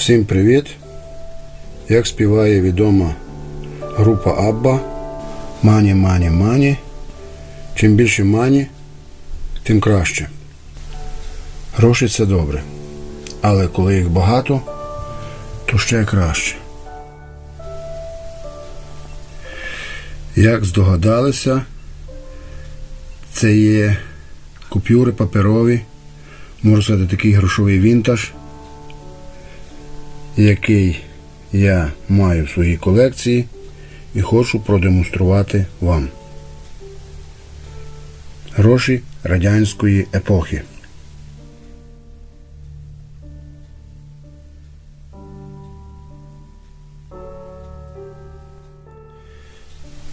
Всім привіт! Як співає відома група Абба Мані, мані, мані. Чим більше мані, тим краще. Гроші це добре. Але коли їх багато, то ще краще. Як здогадалися, це є купюри паперові, можна сказати, такий грошовий вінтаж, який я маю в своїй колекції і хочу продемонструвати вам. Гроші радянської епохи.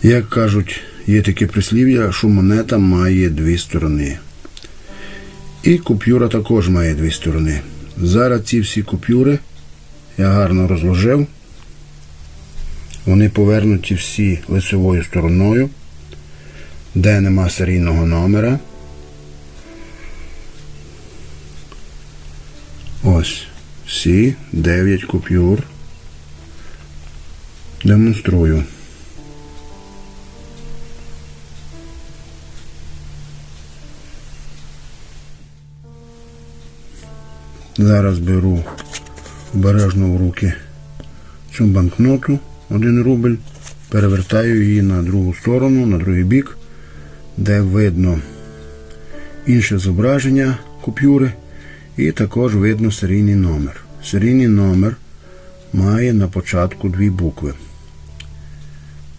Як кажуть, є таке прислів'я, що монета має дві сторони. І купюра також має дві сторони. Зараз ці всі купюри я гарно розложив. Вони повернуті всі лицевою стороною, де нема серійного номера. Ось всі 9 купюр. Демонструю. Зараз беру обережно в руки цю банкноту 1 рубль, перевертаю її на другу сторону, на другий бік, де видно інше зображення купюри і також видно серійний номер. Серійний номер має на початку дві букви.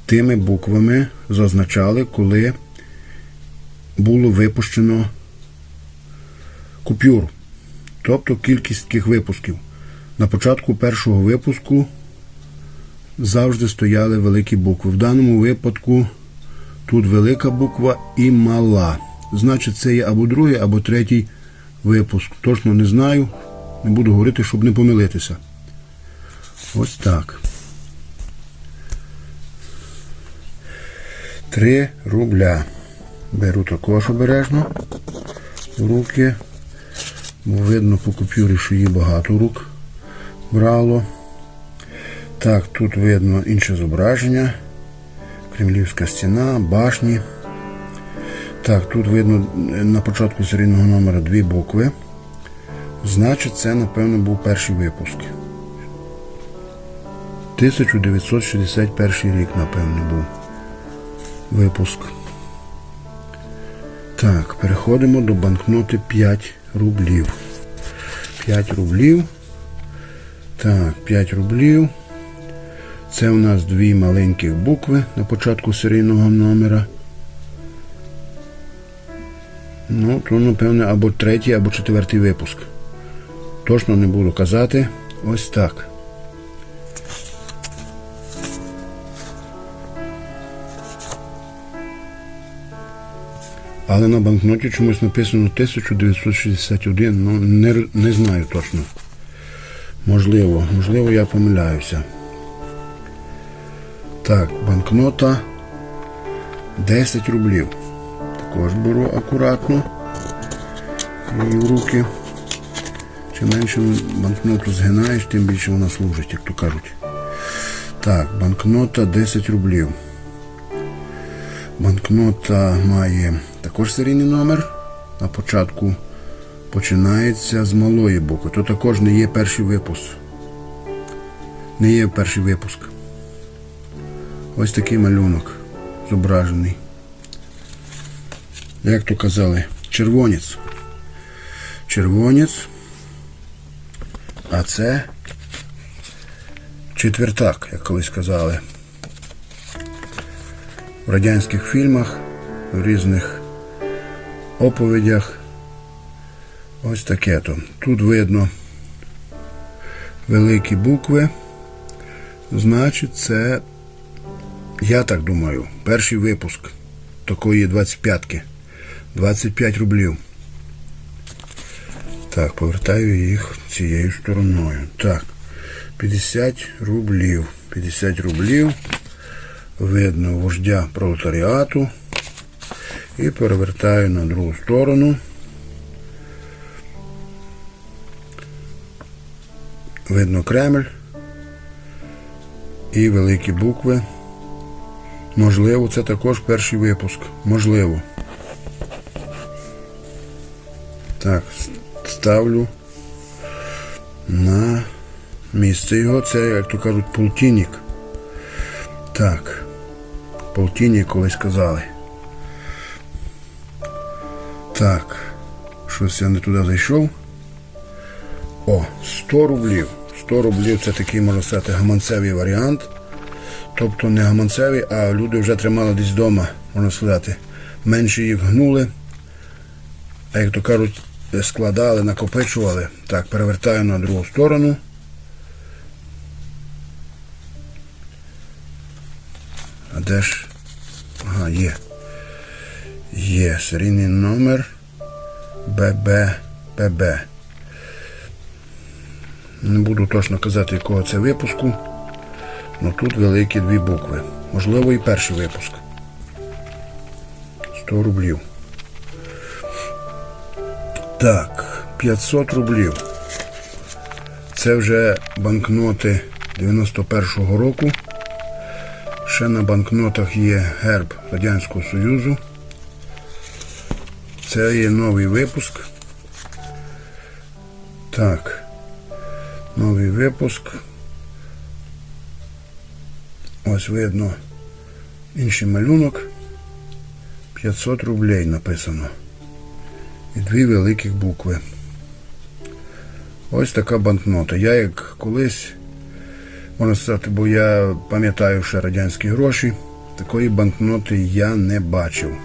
Тими буквами зазначали, коли було випущено купюру тобто кількість таких випусків. На початку першого випуску завжди стояли великі букви. В даному випадку тут велика буква і мала. Значить, це є або другий, або третій випуск. Точно не знаю. Не буду говорити, щоб не помилитися. Ось так. Три рубля. Беру також обережно в руки. Бо видно по купюрі, що її багато рук брало. Так, тут видно інше зображення. Кремлівська стіна, башні. Так, тут видно на початку серійного номера дві букви. Значить, це, напевно, був перший випуск. 1961 рік, напевно, був випуск. Так, переходимо до банкноти 5 рублів. 5 рублів. Так, 5 рублів. Це у нас дві маленьких букви на початку серійного номера. Ну, то, напевне, або третій, або четвертий випуск. Точно не буду казати. Ось так. Але на банкноті чомусь написано 1961, ну не, не знаю точно. Можливо, можливо, я помиляюся. Так, банкнота 10 рублів. Також беру акуратно в руки. Чим менше банкноту згинаєш, тим більше вона служить, як то кажуть. Так, банкнота 10 рублів. Банкнота має також серійний номер. На початку починається з малої букви. То також не є перший випуск. Не є перший випуск. Ось такий малюнок зображений. Як то казали, червонець. Червонець. А це четвертак, як колись казали в радянських фільмах, в різних оповідях. Ось таке то. Тут видно великі букви. Значить, це, я так думаю, перший випуск такої 25-ки. 25 рублів. Так, повертаю їх цією стороною. Так, 50 рублів. 50 рублів видно вождя пролетаріату і перевертаю на другу сторону. Видно Кремль і великі букви. Можливо, це також перший випуск. Можливо. Так, ставлю на місце його. Це, як то кажуть, полтинник. Так. Полтинник колись казали. Так. Щось я не туди зайшов. О, 100 рублів. 100 рублів це такий, можна сказати, гаманцевий варіант. Тобто не гаманцевий, а люди вже тримали десь вдома, можна сказати. Менше їх гнули. А як то кажуть, складали, накопичували. Так, перевертаю на другу сторону. А де ж? Ага, є. Є серійний номер ББ ББ. Не буду точно казати, якого це випуску. Ну тут великі дві букви. Можливо, і перший випуск. 100 рублів. Так, 500 рублів. Це вже банкноти 91-го року. Ще на банкнотах є герб Радянського Союзу. Це є новий випуск. Так. Новий випуск. Ось видно інший малюнок. 500 рублей написано. І дві великих букви. Ось така банкнота. Я як колись, можна сказати, бо я пам'ятаю ще радянські гроші, такої банкноти я не бачив.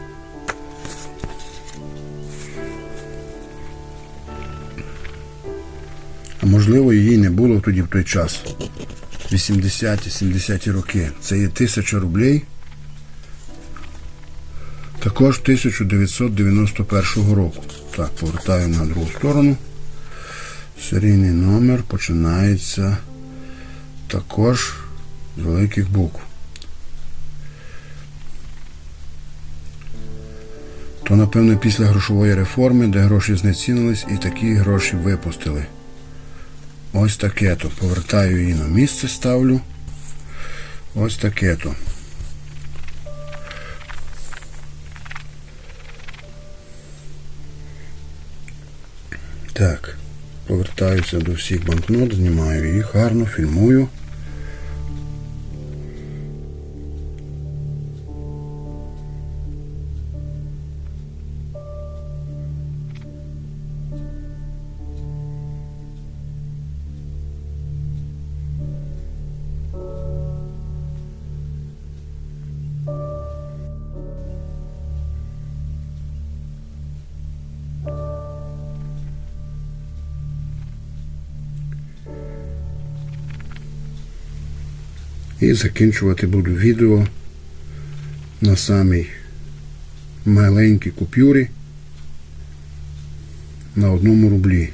Можливо її не було тоді в той час. 80-70 роки. Це є 1000 рублей. Також 1991 року. Так, повертаю на другу сторону. Серійний номер починається також з великих букв. То, напевно, після грошової реформи, де гроші знецінились і такі гроші випустили. Ось таке то. Повертаю її на місце, ставлю. Ось таке то. Так, повертаюся до всіх банкнот, знімаю їх гарно, фільмую. І закінчувати буду відео на самій маленькій купюрі на одному рублі.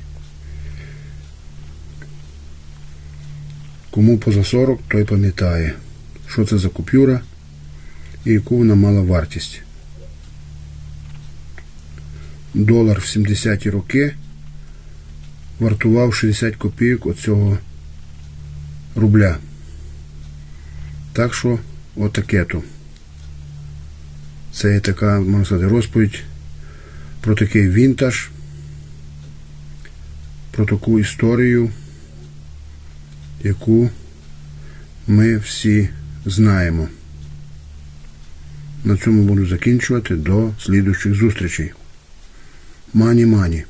Кому поза 40, той пам'ятає, що це за купюра і яку вона мала вартість. Долар в 70-ті роки вартував 60 копійок від цього рубля. Так що, отаке то. Це є така, можна сказати, розповідь про такий вінтаж, про таку історію, яку ми всі знаємо. На цьому буду закінчувати до слідуючих зустрічей. Мані-мані.